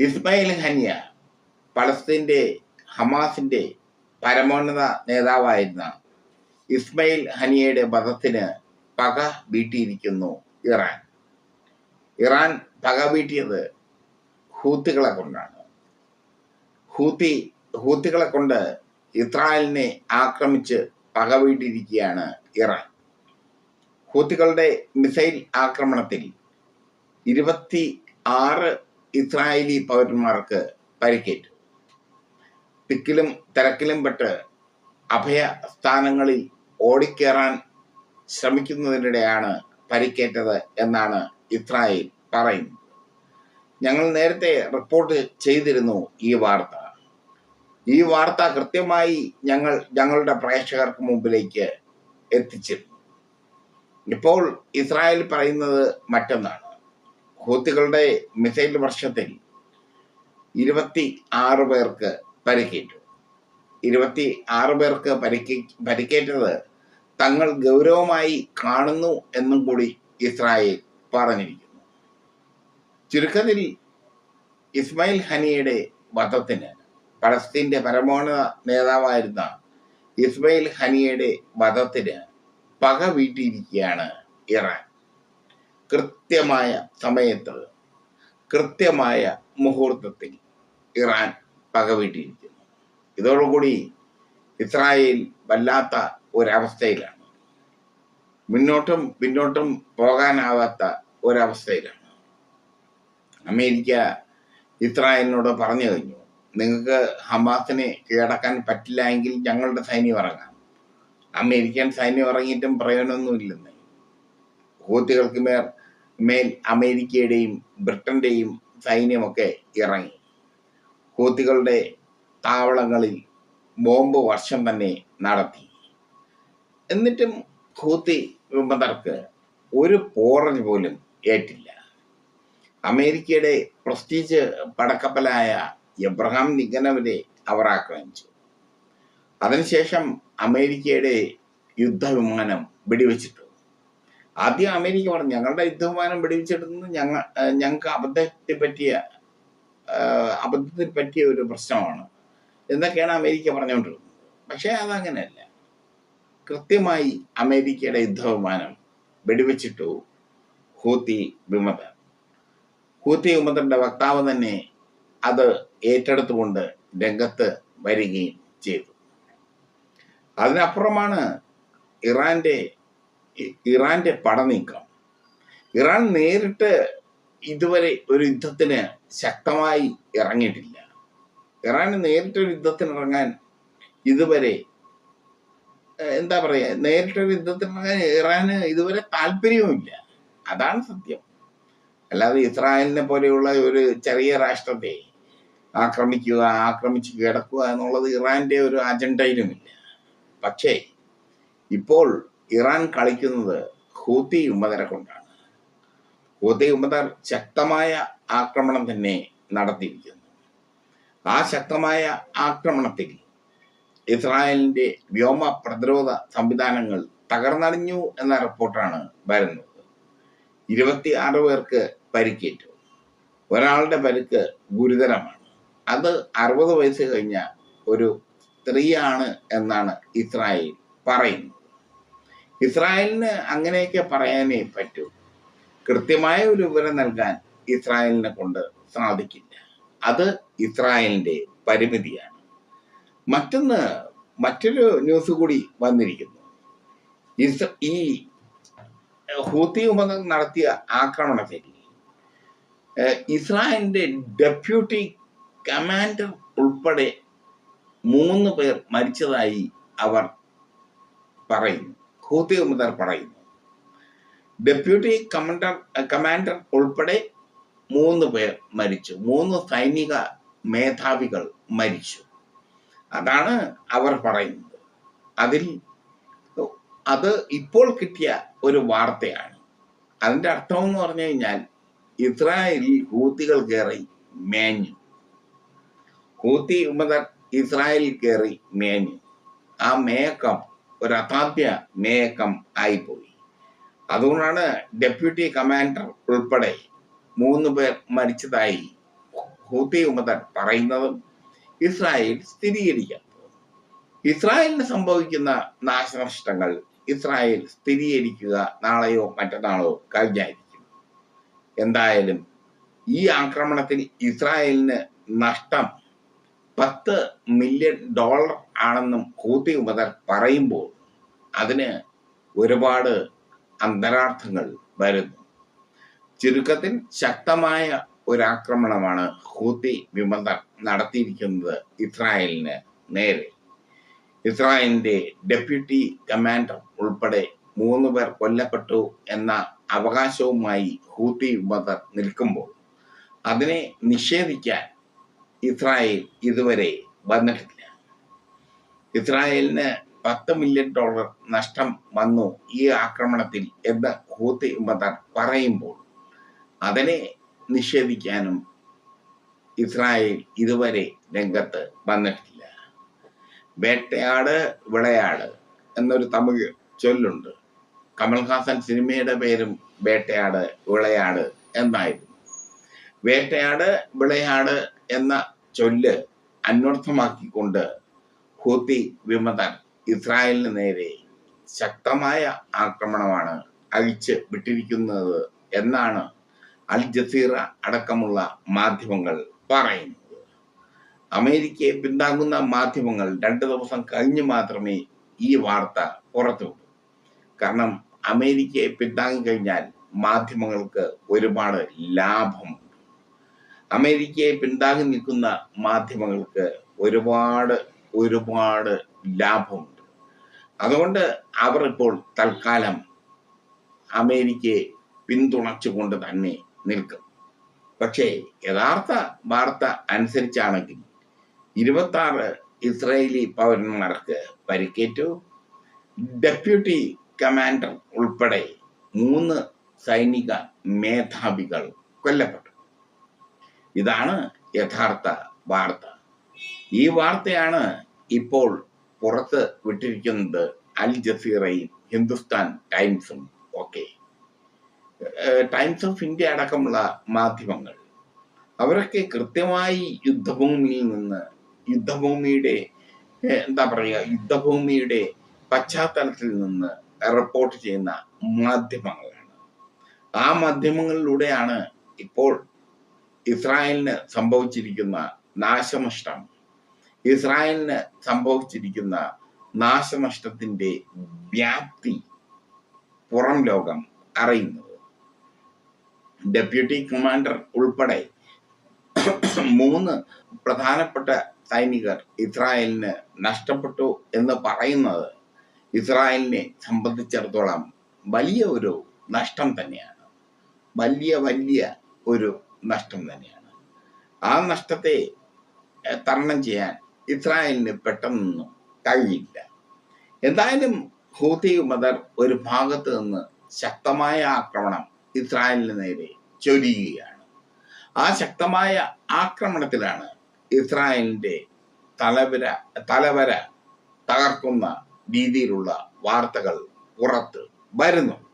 ഇസ്മായിൽ ഹനിയ പലസ്തീന്റെ ഹമാസിന്റെ പരമോന്നത നേതാവായിരുന്ന ഇസ്മയിൽ ഹനിയയുടെ വധത്തിന് പക വീട്ടിയിരിക്കുന്നു ഇറാൻ. ഇറാൻ പക വീട്ടിയത് ഹൂത്തികളെ കൊണ്ടാണ്. ഹൂത്തി ഹൂത്തികളെ കൊണ്ട് ഇസ്രായേലിനെ ആക്രമിച്ച് പക വീട്ടിയിരിക്കുകയാണ് ഇറാൻ. ഹൂത്തുകളുടെ മിസൈൽ ആക്രമണത്തിൽ ഇരുപത്തി ആറ് ഇസ്രായേലി പൗരന്മാർക്ക് പരിക്കേറ്റു. തിക്കിലും തിരക്കിലും പെട്ട് അഭയ സ്ഥാനങ്ങളിൽ ഓടിക്കേറാൻ ശ്രമിക്കുന്നതിനിടെയാണ് പരിക്കേറ്റത് എന്നാണ് ഇസ്രായേൽ പറയുന്നത്. ഞങ്ങൾ നേരത്തെ റിപ്പോർട്ട് ചെയ്തിരുന്നു ഈ വാർത്ത. ഈ വാർത്ത കൃത്യമായി ഞങ്ങൾ ഞങ്ങളുടെ പ്രേക്ഷകർക്ക് മുമ്പിലേക്ക് എത്തിച്ചിരുന്നു. ഇപ്പോൾ ഇസ്രായേൽ പറയുന്നത് മറ്റൊന്നാണ്. ഹൂത്തികളുടെ മിസൈൽ വർഷത്തിൽ ഇരുപത്തി ആറ് പേർക്ക് പരിക്കേറ്റു. ഇരുപത്തി ആറ് പേർക്ക് പരിക്കേ പരിക്കേറ്റത് തങ്ങൾ ഗൗരവമായി കാണുന്നു എന്നും കൂടി ഇസ്രായേൽ പറഞ്ഞിരിക്കുന്നു. ചുരുക്കത്തിൽ ഇസ്മായിൽ ഹനിയുടെ വധത്തിന് പലസ്തീന്റെ പരമോന്നത നേതാവായിരുന്ന ഇസ്മായിൽ ഹനിയുടെ വധത്തിന് പക വീട്ടിയിരിക്കുകയാണ് ഇറാൻ. കൃത്യമായ സമയത്ത് കൃത്യമായ മുഹൂർത്തത്തിൽ ഇറാൻ പകവീട്ടിയിരിക്കുന്നു. ഇതോടുകൂടി ഇസ്രായേൽ വല്ലാത്ത ഒരവസ്ഥയിലാണ്. മുന്നോട്ടും പിന്നോട്ടും പോകാനാവാത്ത ഒരവസ്ഥയിലാണ്. അമേരിക്ക ഇസ്രായേലിനോട് പറഞ്ഞു കഴിഞ്ഞു നിങ്ങൾക്ക് ഹമാസിനെ കീഴടക്കാൻ പറ്റില്ല എങ്കിൽ ഞങ്ങളുടെ സൈന്യം ഇറങ്ങാം. അമേരിക്കൻ സൈന്യം ഇറങ്ങിയിട്ടും പ്രയോജനമൊന്നുമില്ലെന്ന്. ഹൂത്തികൾക്ക് മേൽ മേൽ അമേരിക്കയുടെയും ബ്രിട്ടന്റെയും സൈന്യമൊക്കെ ഇറങ്ങി. ഹൂത്തികളുടെ താവളങ്ങളിൽ ബോംബ് വർഷം തന്നെ നടത്തി. എന്നിട്ടും ഹൂത്തി വിമതർക്ക് ഒരു പോറൽ പോലും ഏറ്റില്ല. അമേരിക്കയുടെ പ്രസ്റ്റീജ് പടക്കപ്പലായ എബ്രഹാം നിഗനവരെ അവർ ആക്രമിച്ചു. അതിനുശേഷം അമേരിക്കയുടെ യുദ്ധവിമാനം വെടിവെച്ചിട്ടു. ആദ്യം അമേരിക്ക പറഞ്ഞു ഞങ്ങളുടെ യുദ്ധവിമാനം വെടിവെച്ചിടുന്നത് ഞങ്ങൾ ഞങ്ങൾക്ക് അബദ്ധത്തെ പറ്റിയ അബദ്ധത്തിൽ പറ്റിയ ഒരു പ്രശ്നമാണ്. എന്നൊക്കെയാണ് അമേരിക്ക പറഞ്ഞുകൊണ്ടിരുന്നത്. പക്ഷേ അതങ്ങനെയല്ല. കൃത്യമായി അമേരിക്കയുടെ യുദ്ധവിമാനം വെടിവെച്ചിട്ടു ഹൂത്തി വിമതർ ഹൂത്തി വിമതന്റെ വക്താവ് തന്നെ അത് ഏറ്റെടുത്തുകൊണ്ട് രംഗത്ത് വരികയും ചെയ്തു. അതിനപ്പുറമാണ് ഇറാന്റെ ഇറാന്റെ പടനീക്കം ഇറാൻ നേരിട്ട് ഇതുവരെ ഒരു യുദ്ധത്തിന് ശക്തമായി ഇറങ്ങിയിട്ടില്ല. ഇറാൻ നേരിട്ട് ഒരു യുദ്ധത്തിന് ഇറങ്ങാൻ ഇതുവരെ എന്താ പറയാ നേരിട്ടൊരു യുദ്ധത്തിന് ഇറങ്ങാൻ ഇറാന് ഇതുവരെ താല്പര്യവുമില്ല. അതാണ് സത്യം. അല്ലാതെ ഇസ്രായേലിനെ പോലെയുള്ള ഒരു ചെറിയ രാഷ്ട്രത്തെ ആക്രമിക്കുക ആക്രമിച്ച് കിടക്കുക എന്നുള്ളത് ഇറാന്റെ ഒരു അജണ്ടയിലുമില്ല. പക്ഷേ ഇപ്പോൾ ഇറാൻ കളിക്കുന്നത് ഹൂത്തി ഉമ്മതരെ കൊണ്ടാണ്. ഹൂത്തി ഉമ്മതർ ശക്തമായ ആക്രമണം തന്നെ നടത്തിയിരിക്കുന്നു. ആ ശക്തമായ ആക്രമണത്തിൽ ഇസ്രായേലിന്റെ വ്യോമ പ്രതിരോധ സംവിധാനങ്ങൾ തകർന്നടിഞ്ഞു എന്ന റിപ്പോർട്ടാണ് വരുന്നത്. ഇരുപത്തി ആറ് പേർക്ക് പരിക്കേറ്റു. ഒരാളുടെ പരിക്ക് ഗുരുതരമാണ്. അത് അറുപത് വയസ്സ് കഴിഞ്ഞ ഒരു സ്ത്രീയാണ് എന്നാണ് ഇസ്രായേൽ പറയുന്നത്. ഇസ്രായേലിന് അങ്ങനെയൊക്കെ പറയാനേ പറ്റൂ. കൃത്യമായ ഒരു വിവരം നൽകാൻ ഇസ്രായേലിനെ കൊണ്ട് സാധിക്കില്ല. അത് ഇസ്രായേലിന്റെ പരിമിതിയാണ്. മറ്റൊന്ന് മറ്റൊരു ന്യൂസ് കൂടി വന്നിരിക്കുന്നു. ഈ ഹൂത്തി ഉമർ നടത്തിയ ആക്രമണത്തിൽ ഇസ്രായേലിന്റെ ഡെപ്യൂട്ടി കമാൻഡർ ഉൾപ്പെടെ മൂന്ന് പേർ മരിച്ചതായി അവർ പറയുന്നു. ഹൂത്തി ഉമർ പറയുന്നു. ഡെപ്യൂട്ടി കമാൻഡർ കമാൻഡർ ഉൾപ്പെടെ മൂന്ന് പേർ മരിച്ചു. മൂന്ന് സൈനിക മേധാവികൾ മരിച്ചു. അതാണ് അവർ പറയുന്നത്. അതിൽ അത് ഇപ്പോൾ കിട്ടിയ ഒരു വാർത്തയാണ്. അതിന്റെ അർത്ഥം എന്ന് പറഞ്ഞു കഴിഞ്ഞാൽ ഇസ്രായേലിൽ ഹൂത്തികൾ കയറി മേഞ്ഞു. ഹൂത്തി ഉമ്മദർ ഇസ്രായേലിൽ കയറി മേഞ്ഞു. ആ മേയക്കം ഒരു അസാധ്യ മേയക്കം ആയിപ്പോയി. അതുകൊണ്ടാണ് ഡെപ്യൂട്ടി കമാൻഡർ ഉൾപ്പെടെ മൂന്ന് പേർ മരിച്ചതായി ഹൂത്തി ഉമതൻ പറയുന്നതും ഇസ്രായേൽ സ്ഥിരീകരിക്കാൻ പോകുന്നു ഇസ്രായേലിന് സംഭവിക്കുന്ന നാശനഷ്ടങ്ങൾ ഇസ്രായേൽ സ്ഥിരീകരിക്കുക നാളെയോ മറ്റന്നാളോ കഴിഞ്ഞായിരിക്കും. എന്തായാലും ഈ ആക്രമണത്തിൽ ഇസ്രായേലിന് നഷ്ടം പത്ത് മില്യൺ ഡോളർ ആണെന്നും ഹൂത്തി ഉമതർ പറയുമ്പോൾ അതിന് ഒരുപാട് അന്തരാർത്ഥങ്ങൾ വരുന്നു. ചുരുക്കത്തിൽ ശക്തമായ ഒരാക്രമണമാണ് ഹൂത്തി വിമതർ നടത്തിയിരിക്കുന്നത് ഇസ്രായേലിന് നേരെ. ഇസ്രായേലിന്റെ ഡെപ്യൂട്ടി കമാൻഡർ ഉൾപ്പെടെ മൂന്ന് പേർ കൊല്ലപ്പെട്ടു എന്ന അവകാശവുമായി ഹൂത്തി വിമതർ നിൽക്കുമ്പോൾ അതിനെ നിഷേധിക്കാൻ ഇസ്രായേൽ ഇതുവരെ വന്നിട്ടില്ല. ഇസ്രായേലിന് പത്ത് മില്യൺ ഡോളർ നഷ്ടം വന്നു ഈ ആക്രമണത്തിൽ എന്ന് ഹൂത്തി മദർ പറയുമ്പോൾ അതിനെ നിഷേധിക്കാനും ഇസ്രായേൽ ഇതുവരെ രംഗത്ത് വന്നിട്ടില്ല. വേട്ടയാട് വിളയാട് എന്നൊരു തമിഴ് ചൊല്ലുണ്ട്. കമൽഹാസൻ സിനിമയുടെ പേരും വേട്ടയാട് വിളയാട് എന്നായിരുന്നു. വേട്ടയാട് വിളയാട് എന്ന ചൊല്ല് അന്വർത്ഥമാക്കിക്കൊണ്ട് ഹൂത്തി വിമതർ ഇസ്രായേലിന് നേരെ ശക്തമായ ആക്രമണമാണ് അഴിച്ച് വിട്ടിരിക്കുന്നത് എന്നാണ് അൽ ജസീറ അടക്കമുള്ള മാധ്യമങ്ങൾ പറയുന്നത്. അമേരിക്കയെ പിന്താങ്ങുന്ന മാധ്യമങ്ങൾ രണ്ട് ദിവസം കഴിഞ്ഞ് മാത്രമേ ഈ വാർത്ത പുറത്തുവിടൂ കാരണം അമേരിക്കയെ പിന്താങ്ങി കഴിഞ്ഞാൽ മാധ്യമങ്ങൾക്ക് ഒരുപാട് ലാഭമുണ്ട് അമേരിക്കയെ പിന്താങ്ങി നിൽക്കുന്ന മാധ്യമങ്ങൾക്ക് ഒരുപാട് ഒരുപാട് ലാഭമുണ്ട്. അതുകൊണ്ട് അവർ ഇപ്പോൾ തൽക്കാലം അമേരിക്കയെ പിന്തുണച്ചുകൊണ്ട് തന്നെ നിൽക്കും. പക്ഷേ യഥാർത്ഥ വാർത്ത അനുസരിച്ചാണെങ്കിൽ ഇരുപത്തി ആറ് ഇസ്രായേലി പൗരന്മാർക്ക് പരിക്കേറ്റു. ഡെപ്യൂട്ടി കമാൻഡർ ഉൾപ്പെടെ മൂന്ന് സൈനിക മേധാവികൾ കൊല്ലപ്പെട്ടു. ഇതാണ് യഥാർത്ഥ വാർത്ത. ഈ വാർത്തയാണ് ഇപ്പോൾ പുറത്ത് വിട്ടിരിക്കുന്നത് അൽ ജസീറയും ഹിന്ദുസ്ഥാൻ ടൈംസും. ഒക്കെ ടൈംസ് ഓഫ് ഇന്ത്യ അടക്കമുള്ള മാധ്യമങ്ങൾ. അവരൊക്കെ കൃത്യമായി യുദ്ധഭൂമിയിൽ നിന്ന് യുദ്ധഭൂമിയുടെ എന്താ പറയുക യുദ്ധഭൂമിയുടെ പശ്ചാത്തലത്തിൽ നിന്ന് റിപ്പോർട്ട് ചെയ്യുന്ന മാധ്യമങ്ങളാണ്. ആ മാധ്യമങ്ങളിലൂടെയാണ് ഇപ്പോൾ ഇസ്രായേലിന് സംഭവിച്ചിരിക്കുന്ന നാശനഷ്ടം ഇസ്രായേലിന് സംഭവിച്ചിരിക്കുന്ന നാശനഷ്ടത്തിന്റെ വ്യാപ്തി പുറം ലോകം അറിയുന്നത്. ഡെപ്യൂട്ടി കമാൻഡർ ഉൾപ്പെടെ മൂന്ന് പ്രധാനപ്പെട്ട സൈനികർ ഇസ്രായേലിന് നഷ്ടപ്പെട്ടു എന്ന് പറയുന്നത് ഇസ്രായേലിനെ സംബന്ധിച്ചിടത്തോളം വലിയ ഒരു നഷ്ടം തന്നെയാണ്. വലിയ വലിയ ഒരു നഷ്ടം തന്നെയാണ്. ആ നഷ്ടത്തെ തരണം ചെയ്യാൻ ഇസ്രായേലിന് പെട്ടെന്നൊന്നും കഴിയില്ല. എന്തായാലും ഹൂതി മദർ ഒരു ഭാഗത്ത് നിന്ന് ശക്തമായ ആക്രമണം ഇസ്രായേലിന് നേരെ ചൊരിയുകയാണ്. ആ ശക്തമായ ആക്രമണത്തിലാണ് ഇസ്രായേലിന്റെ തലവര തലവര തകർക്കുന്ന രീതിയിലുള്ള വാർത്തകൾ പുറത്ത് വരുന്നു